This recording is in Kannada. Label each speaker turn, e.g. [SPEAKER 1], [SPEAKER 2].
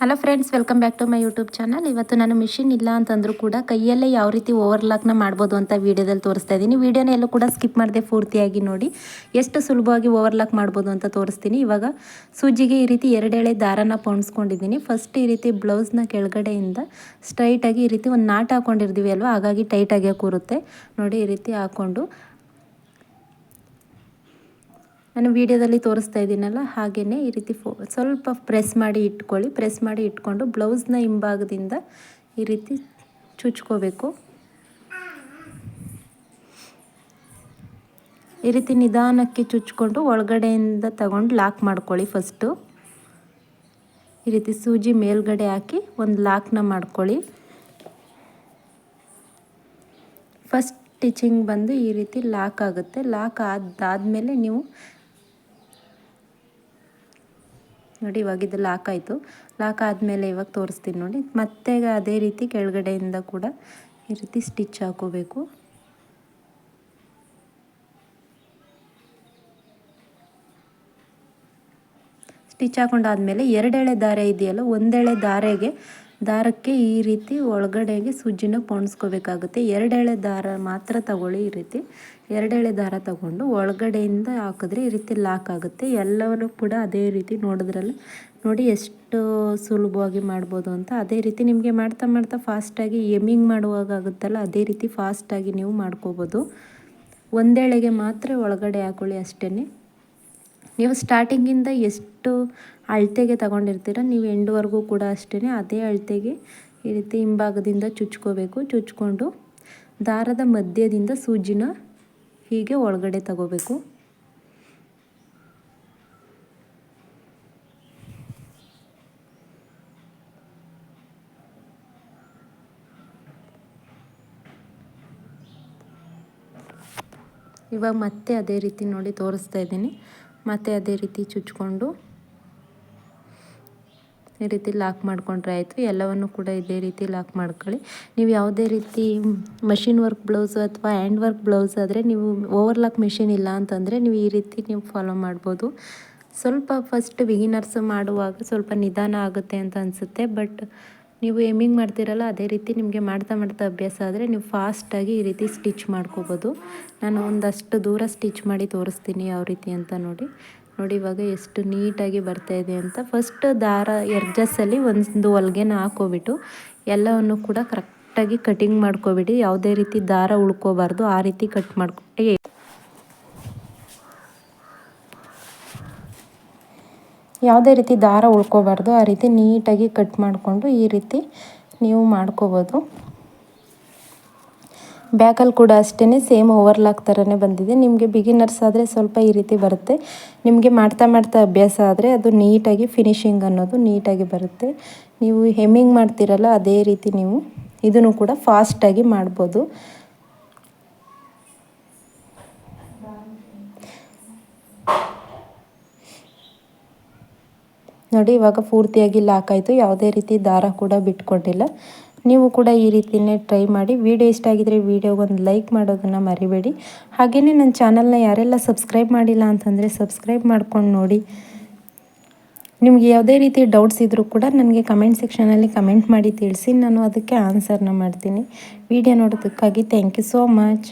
[SPEAKER 1] Hello friends welcome back to my YouTube channel ಇವತ್ತು ನಾನು ಮಿಷಿನ್ ಇಲ್ಲ ಅಂತಂದರೂ ಕೂಡ ಕೈಯಲ್ಲೇ ಯಾವ ರೀತಿ ಓವರ್ಲಾಕ್ನ ಮಾಡ್ಬೋದು ಅಂತ ವೀಡಿಯೋದಲ್ಲಿ ತೋರಿಸ್ತಾ ಇದ್ದೀನಿ. ವೀಡಿಯೋನ ಎಲ್ಲೂ ಕೂಡ ಸ್ಕಿಪ್ ಮಾಡದೆ ಪೂರ್ತಿಯಾಗಿ ನೋಡಿ. ಎಷ್ಟು ಸುಲಭವಾಗಿ ಓವರ್ಲಾಕ್ ಮಾಡ್ಬೋದು ಅಂತ ತೋರಿಸ್ತೀನಿ. ಇವಾಗ ಸೂಜಿಗೆ ಈ ರೀತಿ ಎರಡೆಳೆ ದಾರನ ಪೋಣಿಸ್ಕೊಂಡಿದ್ದೀನಿ. ಫಸ್ಟ್ ಈ ರೀತಿ ಬ್ಲೌಸ್ನ ಕೆಳಗಡೆಯಿಂದ ಸ್ಟ್ರೈಟಾಗಿ ಈ ರೀತಿ ಒಂದು ನಾಟ್ ಹಾಕೊಂಡಿರ್ತೀವಿ ಅಲ್ವಾ? ಹಾಗಾಗಿ ಟೈಟಾಗಿ ಕೂರುತ್ತೆ. ನೋಡಿ ಈ ರೀತಿ ಹಾಕ್ಕೊಂಡು ನಾನು ವಿಡಿಯೋದಲ್ಲಿ ತೋರಿಸ್ತಾ ಇದ್ದೀನಲ್ಲ ಹಾಗೆಯೇ ಈ ರೀತಿ ಫೋ, ಸ್ವಲ್ಪ ಪ್ರೆಸ್ ಮಾಡಿ ಇಟ್ಕೊಳ್ಳಿ. ಪ್ರೆಸ್ ಮಾಡಿ ಇಟ್ಕೊಂಡು ಬ್ಲೌಸ್ನ ಹಿಂಭಾಗದಿಂದ ಈ ರೀತಿ ಚುಚ್ಕೋಬೇಕು. ಈ ರೀತಿ ನಿಧಾನಕ್ಕೆ ಚುಚ್ಕೊಂಡು ಒಳಗಡೆಯಿಂದ ತಗೊಂಡು ಲಾಕ್ ಮಾಡ್ಕೊಳ್ಳಿ ಫಸ್ಟು. ಈ ರೀತಿ ಸೂಜಿ ಮೇಲ್ಗಡೆ ಹಾಕಿ ಒಂದು ಲಾಕ್ನ ಮಾಡ್ಕೊಳ್ಳಿ. ಫಸ್ಟ್ ಸ್ಟಿಚಿಂಗ್ ಬಂದು ಈ ರೀತಿ ಲಾಕ್ ಆಗುತ್ತೆ. ಲಾಕ್ ಆದಾದಮೇಲೆ ನೀವು ನೋಡಿ, ಇವಾಗ ಇದು ಲಾಕ್ ಆಯಿತು. ಲಾಕ್ ಆದಮೇಲೆ ಇವಾಗ ತೋರಿಸ್ತೀನಿ ನೋಡಿ. ಮತ್ತೆ ಅದೇ ರೀತಿ ಕೆಳಗಡೆಯಿಂದ ಕೂಡ ಈ ರೀತಿ ಸ್ಟಿಚ್ ಹಾಕೋಬೇಕು. ಸ್ಟಿಚ್ ಹಾಕೊಂಡಾದ್ಮೇಲೆ ಎರಡೆಳೆ ದಾರೆ ಇದೆಯಲ್ಲ, ಒಂದೆಳೆ ದಾರೆಗೆ ದಾರಕ್ಕೆ ಈ ರೀತಿ ಒಳಗಡೆಗೆ ಸುಜ್ಜಿನ ಪೋಣಿಸ್ಕೋಬೇಕಾಗುತ್ತೆ. ಎರಡೆಳೆ ದಾರ ಮಾತ್ರ ತಗೊಳ್ಳಿ ಈ ರೀತಿ. ಎರಡೆಳೆ ದಾರ ತಗೊಂಡು ಒಳಗಡೆಯಿಂದ ಹಾಕಿದ್ರೆ ಈ ರೀತಿ ಲಾಕ್ ಆಗುತ್ತೆ. ಎಲ್ಲವನ್ನು ಕೂಡ ಅದೇ ರೀತಿ ನೋಡಿದ್ರಲ್ಲ ನೋಡಿ ಎಷ್ಟು ಸುಲಭವಾಗಿ ಮಾಡ್ಬೋದು ಅಂತ. ಅದೇ ರೀತಿ ನಿಮಗೆ ಮಾಡ್ತಾ ಮಾಡ್ತಾ ಫಾಸ್ಟಾಗಿ ಎಮ್ಮಿಂಗ್ ಮಾಡುವಾಗ ಆಗುತ್ತಲ್ಲ, ಅದೇ ರೀತಿ ಫಾಸ್ಟಾಗಿ ನೀವು ಮಾಡ್ಕೋಬೋದು. ಒಂದೆಳೆಗೆ ಮಾತ್ರ ಒಳಗಡೆ ಹಾಕೊಳ್ಳಿ ಅಷ್ಟೇ ನೀವು ಸ್ಟಾರ್ಟಿಂಗಿಂದ ಎಷ್ಟು ಅಳತೆಗೆ ತಗೊಂಡಿರ್ತೀರ ನೀವು ಎಂಡುವರೆಗೂ ಕೂಡ ಅಷ್ಟೇ ಅದೇ ಅಳತೆಗೆ ಈ ರೀತಿ ಹಿಂಭಾಗದಿಂದ ಚುಚ್ಕೋಬೇಕು. ಚುಚ್ಕೊಂಡು ದಾರದ ಮಧ್ಯದಿಂದ ಸೂಜಿನ ಹೀಗೆ ಒಳಗಡೆ ತಗೋಬೇಕು. ಇವಾಗ ಮತ್ತೆ ಅದೇ ರೀತಿ ನೋಡಿ ತೋರಿಸ್ತಾ ಇದ್ದೀನಿ. ಮತ್ತು ಅದೇ ರೀತಿ ಚುಚ್ಕೊಂಡು ಈ ರೀತಿ ಲಾಕ್ ಮಾಡಿಕೊಂಡ್ರೆ ಆಯಿತು. ಎಲ್ಲವನ್ನು ಕೂಡ ಇದೇ ರೀತಿ ಲಾಕ್ ಮಾಡ್ಕೊಳ್ಳಿ. ನೀವು ಯಾವುದೇ ರೀತಿ ಮಷಿನ್ ವರ್ಕ್ ಬ್ಲೌಸ್ ಅಥವಾ ಹ್ಯಾಂಡ್ ವರ್ಕ್ ಬ್ಲೌಸ್ ಆದರೆ ನೀವು ಓವರ್ಲಾಕ್ ಮೆಷಿನ್ ಇಲ್ಲ ಅಂತಂದರೆ ನೀವು ಈ ರೀತಿ ನೀವು ಫಾಲೋ ಮಾಡ್ಬೋದು. ಸ್ವಲ್ಪ ಫಸ್ಟ್ ಬಿಗಿನರ್ಸ್ ಮಾಡುವಾಗ ಸ್ವಲ್ಪ ನಿಧಾನ ಆಗುತ್ತೆ ಅಂತ ಅನಿಸುತ್ತೆ, ಬಟ್ ನೀವು ಎಮ್ಮಿಂಗ್ ಮಾಡ್ತೀರಲ್ಲ, ಅದೇ ರೀತಿ ನಿಮಗೆ ಮಾಡ್ತಾ ಮಾಡ್ತಾ ಅಭ್ಯಾಸ ಆದರೆ ನೀವು ಫಾಸ್ಟಾಗಿ ಈ ರೀತಿ ಸ್ಟಿಚ್ ಮಾಡ್ಕೋಬೋದು. ನಾನು ಒಂದಷ್ಟು ದೂರ ಸ್ಟಿಚ್ ಮಾಡಿ ತೋರಿಸ್ತೀನಿ ಯಾವ ರೀತಿ ಅಂತ ನೋಡಿ. ನೋಡಿ ಇವಾಗ ಎಷ್ಟು ನೀಟಾಗಿ ಬರ್ತಾ ಇದೆ ಅಂತ. ಫಸ್ಟ್ ದಾರ ಎರ್ಜಸ್ಸಲ್ಲಿ ಒಂದು ಹೊಲ್ಗೆನ ಹಾಕೋಬಿಟ್ಟು ಎಲ್ಲವನ್ನು ಕೂಡ ಕರೆಕ್ಟಾಗಿ ಕಟಿಂಗ್ ಮಾಡ್ಕೋಬಿಡಿ. ಯಾವುದೇ ರೀತಿ ದಾರ ಉಳ್ಕೋಬಾರ್ದು, ಆ ರೀತಿ ಕಟ್ ಮಾಡ್ಕೊ ಯಾವುದೇ ರೀತಿ ದಾರ ಉಳ್ಕೋಬಾರ್ದು. ಆ ರೀತಿ ನೀಟಾಗಿ ಕಟ್ ಮಾಡಿಕೊಂಡು ಈ ರೀತಿ ನೀವು ಮಾಡ್ಕೋಬೋದು. ಬ್ಯಾಕಲ್ಲಿ ಕೂಡ ಅಷ್ಟೇ ಸೇಮ್ ಓವರ್ಲಾಕ್ ಥರನೇ ಬಂದಿದೆ. ನಿಮಗೆ ಬಿಗಿನರ್ಸ್ ಆದರೆ ಸ್ವಲ್ಪ ಈ ರೀತಿ ಬರುತ್ತೆ. ನಿಮಗೆ ಮಾಡ್ತಾ ಮಾಡ್ತಾ ಅಭ್ಯಾಸ ಆದರೆ ಅದು ನೀಟಾಗಿ ಫಿನಿಶಿಂಗ್ ಅನ್ನೋದು ನೀಟಾಗಿ ಬರುತ್ತೆ. ನೀವು ಹೆಮ್ಮಿಂಗ್ ಮಾಡ್ತೀರಲ್ಲ ಅದೇ ರೀತಿ ನೀವು ಇದನ್ನು ಕೂಡ ಫಾಸ್ಟಾಗಿ ಮಾಡ್ಬೋದು. ನೋಡಿ, ಇವಾಗ ಪೂರ್ತಿಯಾಗಿ ಲಾಕ್ ಆಯಿತು. ಯಾವುದೇ ರೀತಿ ದಾರ ಕೂಡ ಬಿಟ್ಕೊಂಡಿಲ್ಲ ನೀವು ಕೂಡ ಈ ರೀತಿಯೇ ಟ್ರೈ ಮಾಡಿ. ವಿಡಿಯೋ ಇಷ್ಟ ಆಗಿದ್ರೆ ಒಂದು ಲೈಕ್ ಮಾಡೋದನ್ನು ಮರಿಬೇಡಿ. ಹಾಗೆಯೇ ನನ್ನ ಚಾನಲ್ನ ಯಾರೆಲ್ಲ ಸಬ್ಸ್ಕ್ರೈಬ್ ಮಾಡಿಲ್ಲ ಅಂತಂದರೆ ಸಬ್ಸ್ಕ್ರೈಬ್ ಮಾಡ್ಕೊಂಡು ನೋಡಿ. ನಿಮಗೆ ಯಾವುದೇ ರೀತಿ ಡೌಟ್ಸ್ ಇದ್ದರೂ ಕೂಡ ನನಗೆ ಕಮೆಂಟ್ ಸೆಕ್ಷನಲ್ಲಿ ಕಮೆಂಟ್ ಮಾಡಿ ತಿಳಿಸಿ. ನಾನು ಅದಕ್ಕೆ ಆನ್ಸರ್ನ ಮಾಡ್ತೀನಿ. ವಿಡಿಯೋ ನೋಡೋದಕ್ಕಾಗಿ ಥ್ಯಾಂಕ್ ಯು ಸೋ ಮಚ್